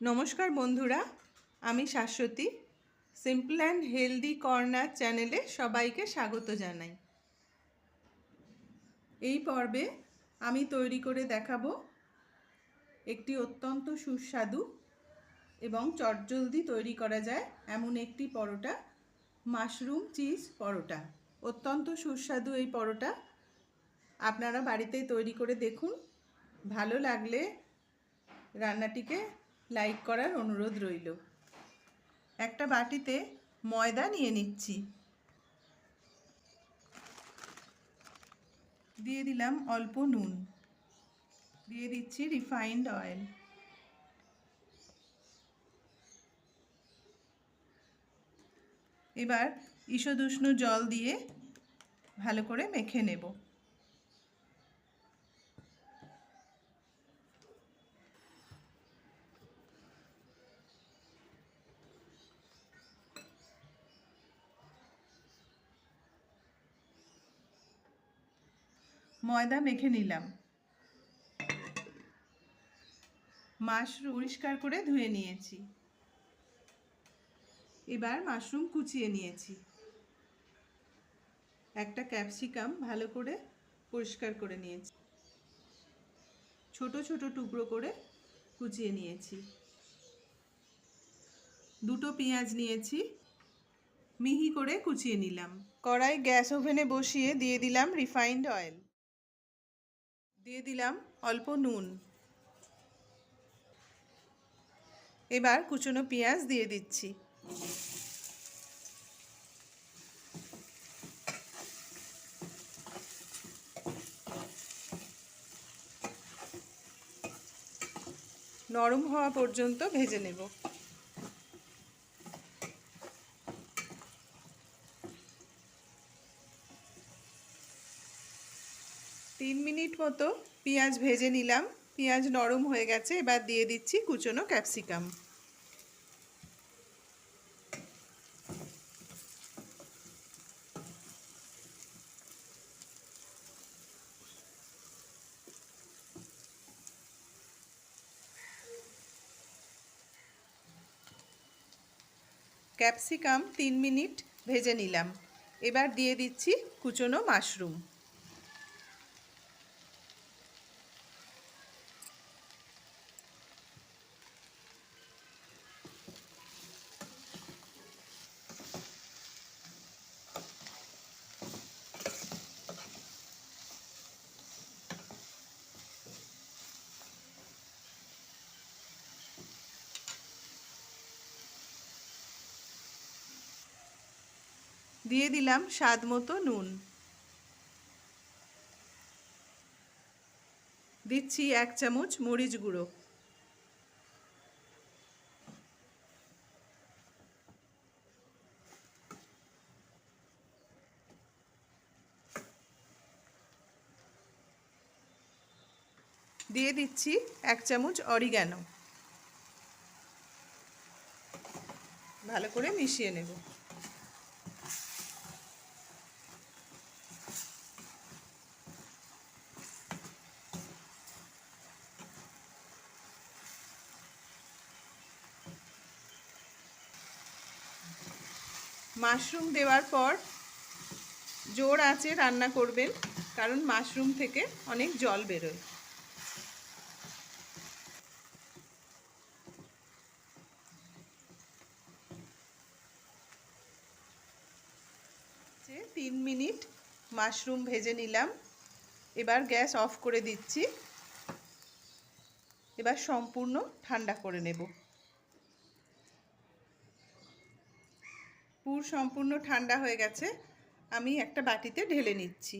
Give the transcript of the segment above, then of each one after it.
নমস্কার বন্ধুরা, আমি Shashwati. Simple and healthy corner চ্যানেলে সবাইকে স্বাগত জানাই। এই পর্বে আমি তৈরি করে দেখাবো একটি অত্যন্ত সুস্বাদু এবং চটজলদি তৈরি করা যায় এমন একটি পরোটা, মাশরুম চিজ পরোটা। অত্যন্ত সুস্বাদু এই পরোটা। আপনারা বাড়িতেই তৈরি করে দেখুন। ভালো লাগলে রান্নাটিকে লাইক করার অনুরোধ রইল। একটা বাটিতে ময়দা নিয়ে নিচ্ছি। দিয়ে দিলাম অল্প নুন। দিয়ে দিচ্ছি রিফাইন্ড অয়েল। এবার ঈষদুষ্ণ জল দিয়ে ভালো করে মেখে নেব। ময়দা মেখে নিলাম। মাশরুম পরিষ্কার করে ধুয়ে নিয়েছি। এবার মাশরুম কুচিয়ে নিয়েছি। একটা ক্যাপসিকাম ভালো করে পরিষ্কার করে নিয়েছি। ছোট ছোট টুকরো করে কুচিয়ে নিয়েছি। দুটো পেঁয়াজ নিয়েছি। মিহি করে কুচিয়ে নিলাম। কড়াই গ্যাস ওভেনে বসিয়ে দিয়ে দিলাম রিফাইন্ড অয়েল। দিয়ে দিলাম অল্প নুন। এবার কুচনো পেঁয়াজ দিয়ে দিচ্ছি। নরম হওয়া পর্যন্ত ভেজে নেব তিন মিনিট মতো পেঁয়াজ ভেজে নিলাম। পেঁয়াজ নরম হয়ে গেছে, এবার দিয়ে দিচ্ছি কুচনো ক্যাপসিকাম। ক্যাপসিকাম তিন মিনিট ভেজে নিলাম। এবার দিয়ে দিচ্ছি কুচনো মাশরুম। দিয়ে দিলাম স্বাদ মতো নুন। দিচ্ছি এক চামচ মরিচ গুঁড়ো। দিয়ে দিচ্ছি এক চামচ অরিগ্যানো ভালো করে মিশিয়ে নেব। মাশরুম দেওয়ার পর জোর আছে রান্না করবেন, কারণ মাশরুম থেকে অনেক জল বেরোয়। তিন মিনিট মাশরুম ভেজে নিলাম। এবার গ্যাস অফ করে দিচ্ছি। এবার সম্পূর্ণ ঠান্ডা করে নেব। পুর সম্পূর্ণ ঠান্ডা হয়ে গেছে, আমি একটা বাটিতে ঢেলে নিচ্ছি।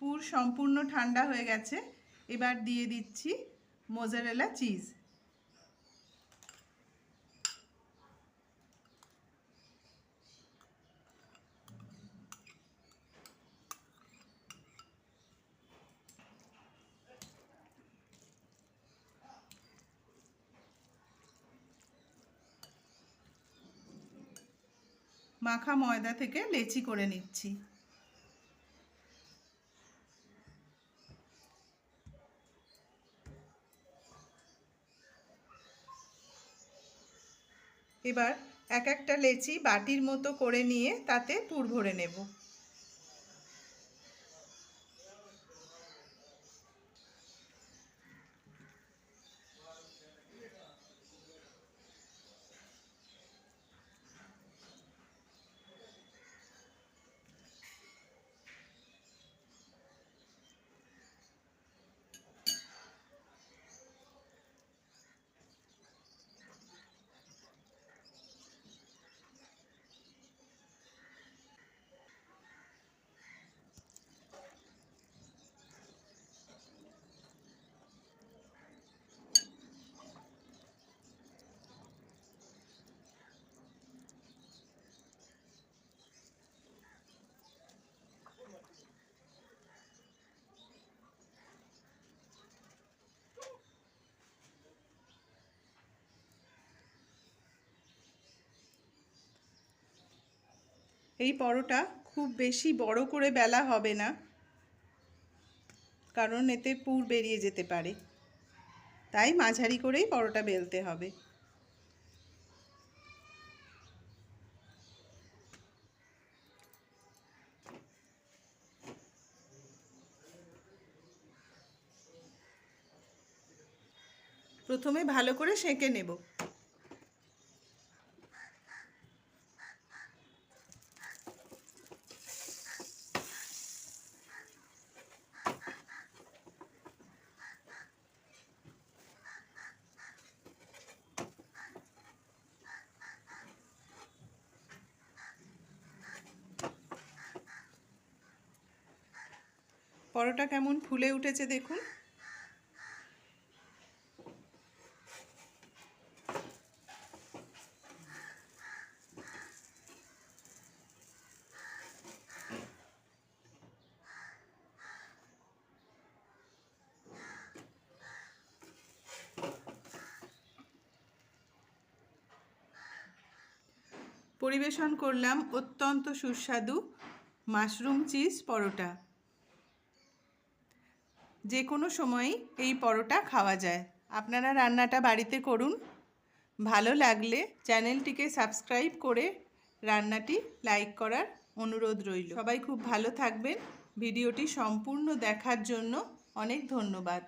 পুর সম্পূর্ণ ঠান্ডা হয়ে গেছে, এবার দিয়ে দিচ্ছি মোজারেলা চিজ। মাখা ময়দা থেকে লেচি করে নিচ্ছি। এবার এক একটা লেচি বাটির মতো করে নিয়ে তাতে পুর ভরে নেব। এই পরোটা খুব বেশি বড় করে বেলা হবে না, কারণ এতে পুর বেরিয়ে যেতে পারে। তাই মাঝারি করেই পরোটা বেলতে হবে। প্রথমে ভালো করে সেঁকে নেব। পরোটা কেমন ফুলে উঠেছে দেখুন। পরিবেশন করলাম অত্যন্ত সুস্বাদু মাশরুম চিজ পরোটা। যে কোনো সময়ই এই পরোটা খাওয়া যায়। আপনারা রান্নাটা বাড়িতে করুন। ভালো লাগলে চ্যানেলটিকে সাবস্ক্রাইব করে রান্নাটি লাইক করার অনুরোধ রইল। সবাই খুব ভালো থাকবেন। ভিডিওটি সম্পূর্ণ দেখার জন্য অনেক ধন্যবাদ।